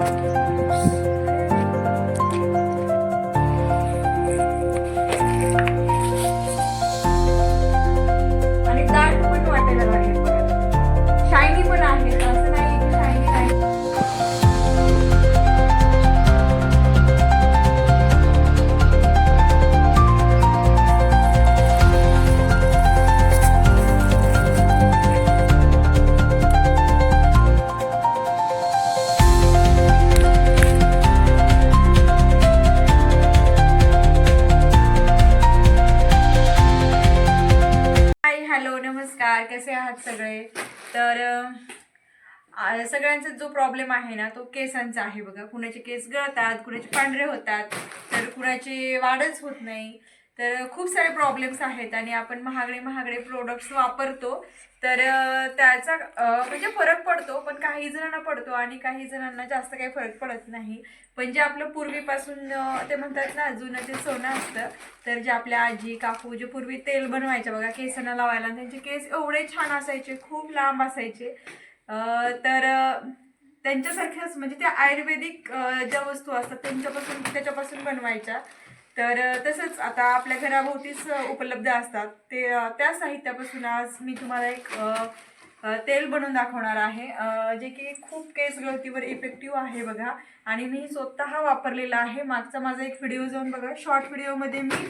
嗯。सगळ्यांचा जो प्रॉब्लेम आहे ना तो केसांचा आहे बघा. कुणाचे केस गळतात कुणाचे पांढरे होतात तर कुणाचे वाढच होत नाही. तर खूप सारे प्रॉब्लेम्स आहेत आणि आपण महागडे महागडे प्रोडक्ट्स वापरतो. तर त्याचा म्हणजे फरक पडतो पण काही जणांना पडतो आणि काही जणांना जास्त काही फरक पडत नाही. पण जे आपलं पूर्वीपासून ते म्हणतात ना जुनं ते सोनं असतं. तर जे आपल्या आजी काकू जे पूर्वी तेल बनवायचे बघा केसांना लावायला त्यांचे केस एवढे छान असायचे खूप लांब असायचे. तर त्यांच्यासारख्याच म्हणजे त्या आयुर्वेदिक ज्या वस्तू असतात त्यांच्यापासून त्याच्यापासून बनवायच्या. तर तसंच आता आपल्या घराभोवतीच उपलब्ध असतात. ते त्या साहित्यापासून आज मी तुम्हाला एक तेल बनवून दाखवणार आहे. जे की खूप केस गळतीवर इफेक्टिव्ह आहे बघा. आणि मी स्वतः वापरलेला आहे. मागचा माझा एक व्हिडिओ जाऊन बघा. शॉर्ट व्हिडिओमध्ये मी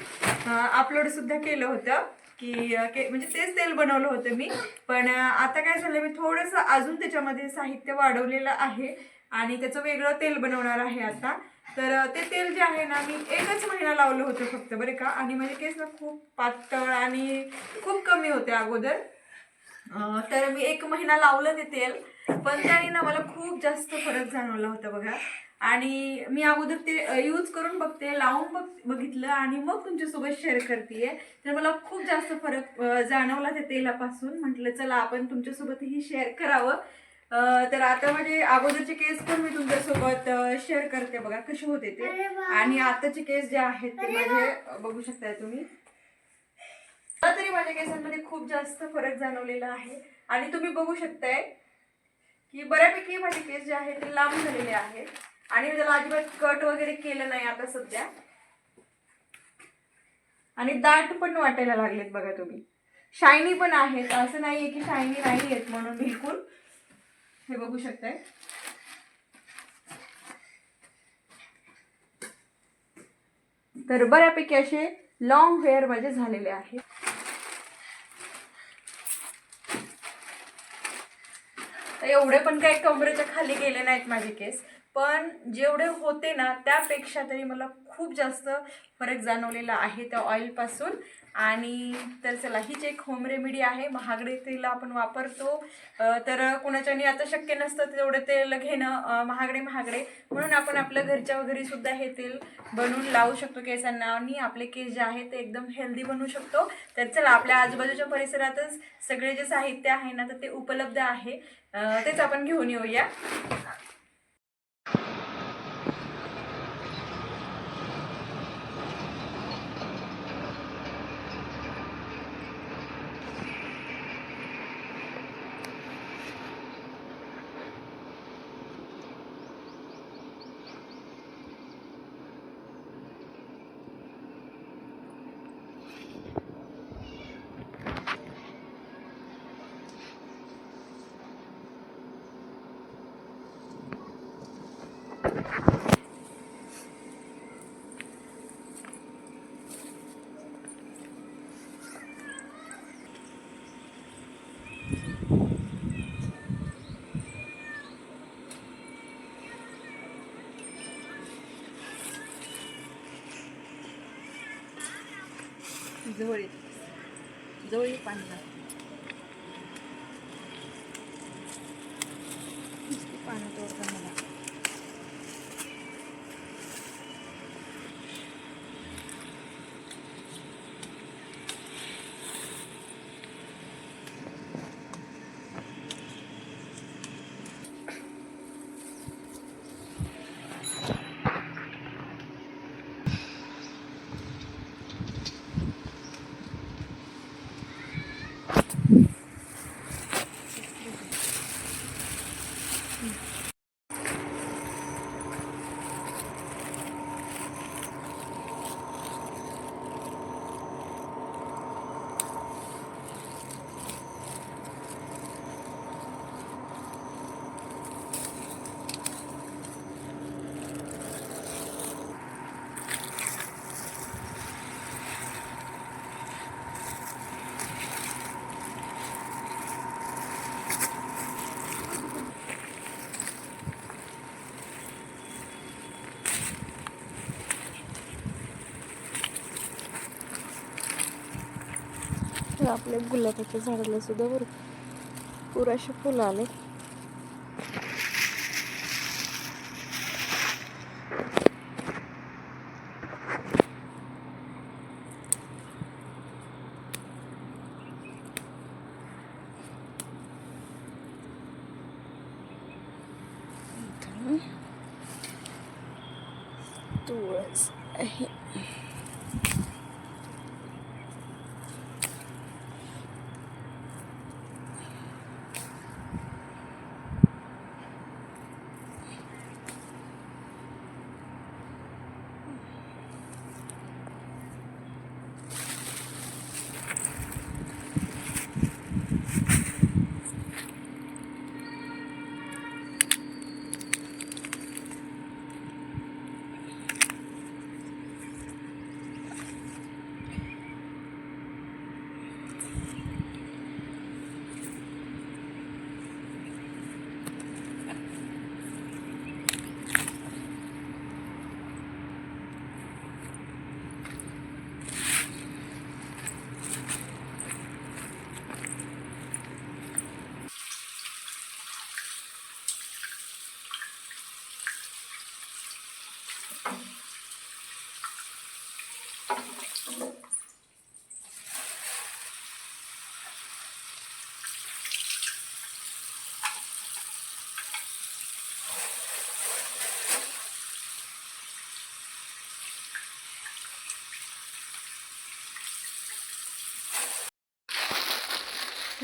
अपलोडसुद्धा केलं होतं. की के म्हणजे तेच तेल बनवलं होतं मी. पण आता काय झालं मी थोडंसं अजून त्याच्यामध्ये साहित्य वाढवलेलं आहे आणि त्याचं वेगळं तेल बनवणार आहे आता. तर ते तेल जे आहे ना मी एकच महिना लावलं होतं फक्त बरं का. आणि माझे केस ना खूप पातळ आणि खूप कमी होते अगोदर. तर मी एक महिना लावलं ते तेल. पण त्याने ना मला खूप जास्त फरक जाणवला होता बघा. आणि मी अगोदर ते यूज करून बघते लावून बघ बघितलं आणि मग तुमच्यासोबत शेअर करते तर मला खूप जास्त फरक जाणवला त्या तेलापासून. म्हटलं चला आपण तुमच्यासोबतही शेअर करावं. तर आता म्हणजे अगोदरचे केस पण मी तुमच्यासोबत शेअर करते बघा कसे होते ते. आणि आताचे केस जे आहेत ते माझे बघू शकताय तुम्ही. तरी माझ्या केसांमध्ये खूप जास्त फरक जाणवलेला आहे. आणि तुम्ही बघू शकताय की बऱ्यापैकी माझे केस जे आहेत ते लांब झालेले आहेत. आणि मी त्याला अजिबात कट वगैरे केलं नाही आता सध्या. आणि दाट पण वाटायला लागलेत बघा तुम्ही. शायनी पण आहेत. असं नाहीये की शायनी नाही आहेत म्हणून बिलकुल. हे बघू शकताय. तर बऱ्यापैकी असे लॉंग हेअर माझे झालेले आहेत. तर एवढे पण काही कमरेच्या खाली गेले नाहीत माझे केस. पण जेवढे होते ना त्यापेक्षा तरी मला खूप जास्त फरक जाणवलेला आहे त्या ऑइलपासून आणि तर चला हीच एक होम रेमेडी आहे. महागडे तेल आपण वापरतो. तर कुणाच्यानी आता शक्य नसतं तेवढं तेल घेणं महागडे महागडे. म्हणून आपण आपल्या घरच्या वगैरे सुद्धा हे तेल बनवून लावू शकतो केसांना. आणि आपले केस जे आहेत ते एकदम हेल्दी बनवू शकतो. तर चला आपल्या आजूबाजूच्या परिसरातच सगळे जे साहित्य आहे ना तर ते उपलब्ध आहे. तेच आपण घेऊन येऊया. ধরে ধরে পানি आपल्या गुलाबाच्या झाडाला सुद्धा भर पुराशे फुलं आले. तुळस आहे.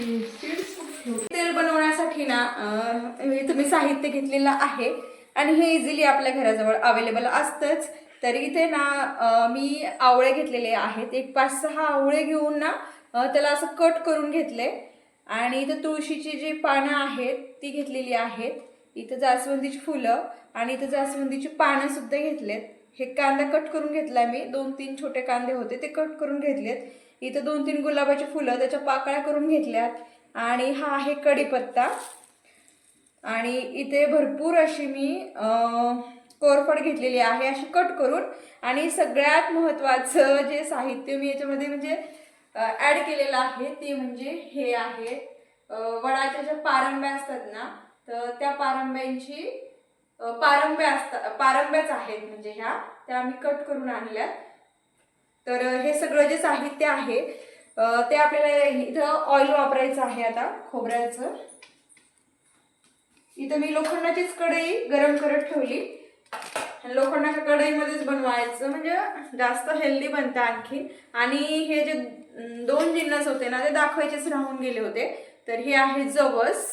तेल बनवण्यासाठी ना तुम्ही साहित्य घेतलेलं आहे आणि हे इझिली आपल्या घराजवळ अवेलेबल असतंच. तर इथे ना मी आवळे घेतलेले आहेत. एक पाच सहा आवळे घेऊन ना त्याला असं कट करून घेतले. आणि इथं तुळशीची जी पानं आहेत ती घेतलेली आहेत. इथं जास्वंदीची फुलं आणि इथं जास्वंदीची पानं सुद्धा घेतलेत. हे कांदा कट करून घेतला मी. दोन तीन छोटे कांदे होते ते कट करून घेतलेत. इथं दोन तीन गुलाबाची फुलं त्याच्या पाकळ्या करून घेतल्यात. आणि हा आहे कढीपत्ता. आणि इथे भरपूर अशी मी कोरफड घेतलेली आहे. अशी कट करून आणि सगळ्यात महत्त्वाचं जे साहित्य मी याच्यामध्ये म्हणजे ॲड केलेलं आहे ते म्हणजे हे आहे. वडाच्या ज्या पारंब्या असतात ना तर त्या पारंब्यांची पारंब्या असतात पारंब्याच आहेत म्हणजे ह्या. त्या आम्ही कट करून आणल्यात. तर हे सगळं जे साहित्य आहे ते आपल्याला इथं ऑइल वापरायचं आहे आता खोबऱ्याचं. इथं मी लोखंडाचीच कढई गरम करत ठेवली. लोखंडाच्या कढईमध्येच बनवायचं म्हणजे जास्त हेल्दी बनतं आणखी. आणि हे जे दोन जिन्नस होते ना ते दाखवायचेच राहून गेले होते. तर हे आहे जवस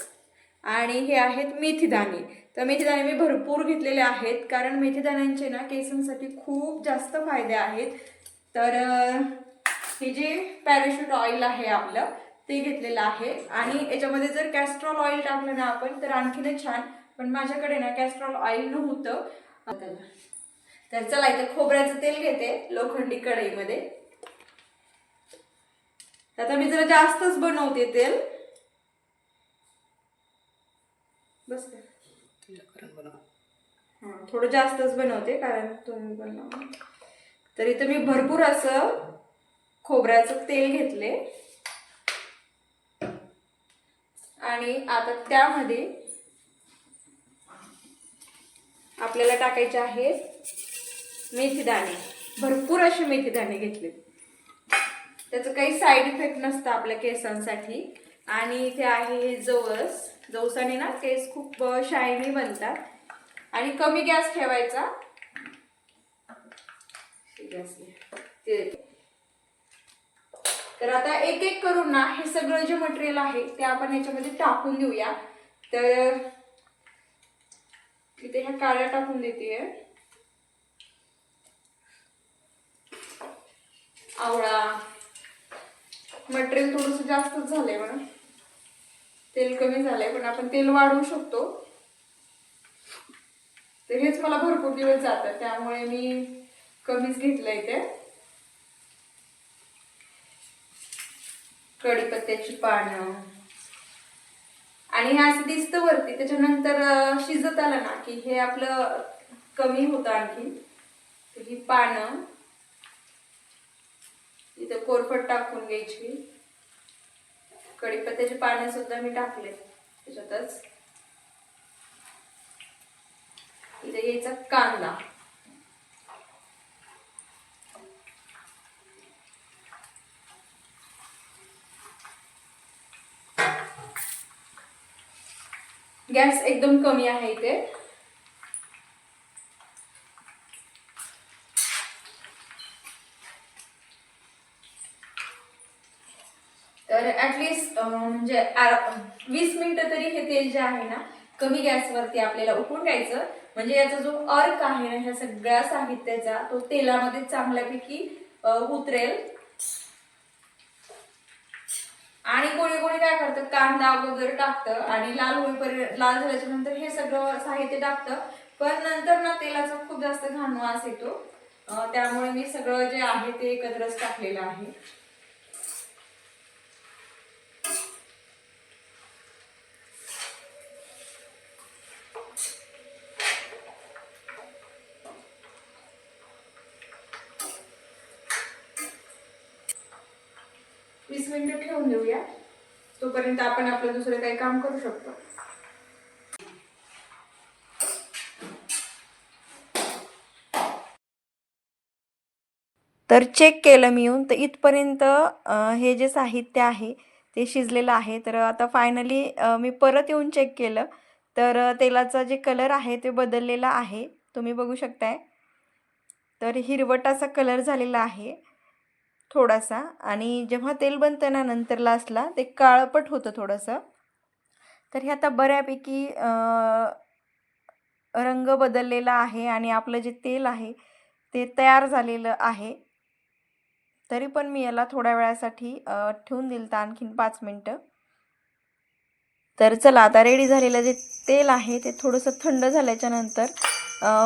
आणि हे आहेत मेथीदाणे. तर मेथीदाणे मी भरपूर घेतलेले आहेत कारण मेथीदाण्यांचे ना केसांसाठी खूप जास्त फायदे आहेत. तर हे जे पॅराशूट ऑइल आहे आपलं ते घेतलेलं आहे. आणि याच्यामध्ये जर कॅस्ट्रॉल ऑइल टाकलं ना आपण तर आणखीनच छान. पण माझ्याकडे ना कॅस्ट्रॉल ऑइल नव्हतं. तर चला इथे खोबऱ्याचं तेल घेते लोखंडी कढईमध्ये. आता मी जरा जास्तच बनवते तेल. बस? हा थोडं जास्तच बनवते कारण तुम्ही बनवा. तर इथं मी भरपूर असं खोबऱ्याचं तेल घेतले. आणि आता त्यामध्ये आपल्याला टाकायचे आहेत मेथीदाणे भरपूर असे मेथीदाणे घेतले त्याचं काही साईड इफेक्ट नसतं आपल्या केसांसाठी. आणि इथे आहे हे जवस. जवसाने ना केस खूप शायनी बनतात. आणि कमी गॅस ठेवायचा. ते. तर आता एक एक करून ना हे सगळं जे मटेरियल आहे ते आपण याच्यामध्ये टाकून देऊया. तर इथे ह्या काळ्या टाकून देते आवळा. मटेरियल थोडस जास्तच झालंय म्हणा तेल कमी झालंय पण आपण तेल वाढवू शकतो. तर हेच मला भरपूर दिवस जातात त्यामुळे मी कमीच घेतलंय ते. कढीपत्त्याची पानं. आणि हे असं दिसतं वरती त्याच्यानंतर शिजत आलं ना की हे आपलं कमी होतं आणखी. ही पानं. इथं कोरफड टाकून घ्यायची. कढीपत्त्याची पानं सुद्धा मी टाकले त्याच्यातच. इथे यायचा कांदा. गॅस एकदम कमी आहे इथे. तर ऍटलिस्ट म्हणजे वीस मिनिटं तरी हे तेल जे आहे ना कमी गॅसवरती आपल्याला उकळून घ्यायचं. म्हणजे याचा जो अर्क आहे ना ह्या सगळ्या साहित्याचा तो तेलामध्ये चांगल्यापैकी उतरेल. आणि कोणी कोणी काय करतं कांदा वगैरे टाकतं आणि लाल होईपर्यंत लाल झाल्याच्यानंतर हे सगळं साहित्य टाकतं. पण नंतर ना तेलाचा खूप जास्त घाण वास येतो. त्यामुळे मी सगळं जे आहे ते एकत्रच टाकलेलं आहे वीस मिनिटं ठेवून देऊया तोपर्यंत आपण आपलं दुसरं काही काम करू शकतो. तर चेक केलं मी येऊन तर इथपर्यंत हे जे साहित्य आहे ते शिजलेलं आहे. तर आता फायनली मी परत येऊन चेक केलं. तर तेलाचा जे कलर आहे ते बदललेला आहे. तुम्ही बघू शकताय. तर हिरवट असा कलर झालेला आहे. थोडासा. आणि जेव्हा तेल बनतं ना नंतर लास्टला ते काळपट होतं थोडंसं. तर हे आता बऱ्यापैकी रंग बदललेला आहे आणि आपलं जे तेल आहे ते तयार झालेलं आहे. तरी पण मी याला थोड्या वेळासाठी ठेवून दिलं तर आणखीन पाच मिनटं. तर चला आता रेडी झालेलं जे तेल आहे ते थोडंसं थंड झाल्याच्यानंतर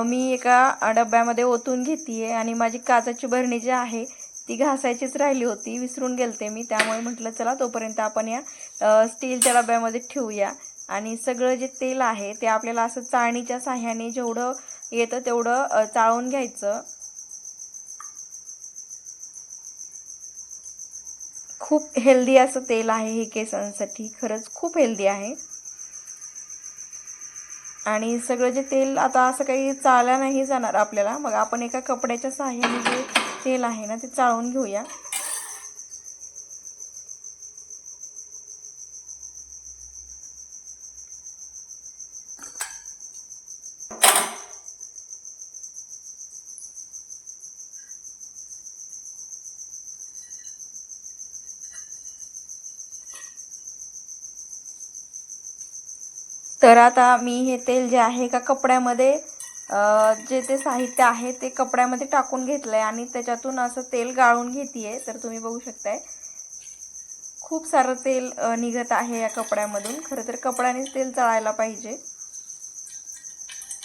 मी एका डब्यामध्ये ओतून घेते आहे आणि माझी काचाची भरणी जी आहे ती घासायचीच राहिली होती विसरून गेलते मी. त्यामुळे म्हटलं चला तोपर्यंत आपण या स्टीलच्या डब्यामध्ये ठेवूया. आणि सगळं जे तेल आहे ते आपल्याला असं चाळणीच्या साह्याने जेवढं येतं तेवढं चाळून घ्यायचं. खूप हेल्दी असं तेल आहे हे केसांसाठी. खरंच खूप हेल्दी आहे. आणि सगळं जे तेल आता असं काही चाळल्या नाही जाणार आपल्याला. मग आपण एका कपड्याच्या साह्याने जे तेल आहे ना ते चाळून घेऊया. तर आता मी हे तेल जे आहे का कपड्यामध्ये जे ते साहित्य आहे ते कपड्यामध्ये टाकून घेतलं आहे आणि त्याच्यातून असं तेल गाळून घेते आहे तर तुम्ही बघू शकताय. खूप सारं तेल निघत आहे या कपड्यामधून. खरं तर कपड्यानेच तेल चळायला पाहिजे.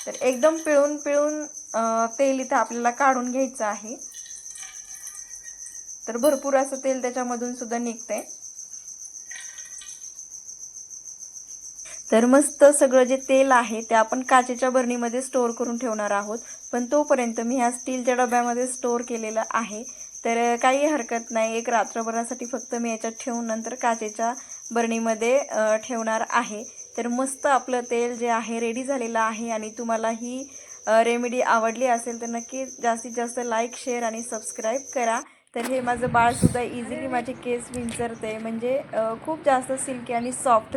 तर एकदम पिळून पिळून तेल इथं आपल्याला काढून घ्यायचं आहे. तर भरपूर असं तेल त्याच्यामधून सुद्धा निघतंय. तर मस्त सगळं जे तेल आहे ते आपण काचेच्या बरणीमध्ये स्टोअर करून ठेवणार आहोत. पण तोपर्यंत मी ह्या स्टीलच्या डब्यामध्ये स्टोअर केलेलं आहे. तर काही हरकत नाही. एक रात्रभरासाठी फक्त मी याच्यात ठेवून नंतर काचेच्या बरणीमध्ये ठेवणार आहे. तर मस्त आपलं तेल जे आहे रेडी झालेलं आहे आणि तुम्हाला ही रेमेडी आवडली असेल तर नक्की जास्तीत जास्त लाईक शेअर आणि सबस्क्राईब करा. तर हे माझं बाळसुद्धा इझिली माझे केस विंचरते म्हणजे खूप जास्त सिल्की आणि सॉफ्ट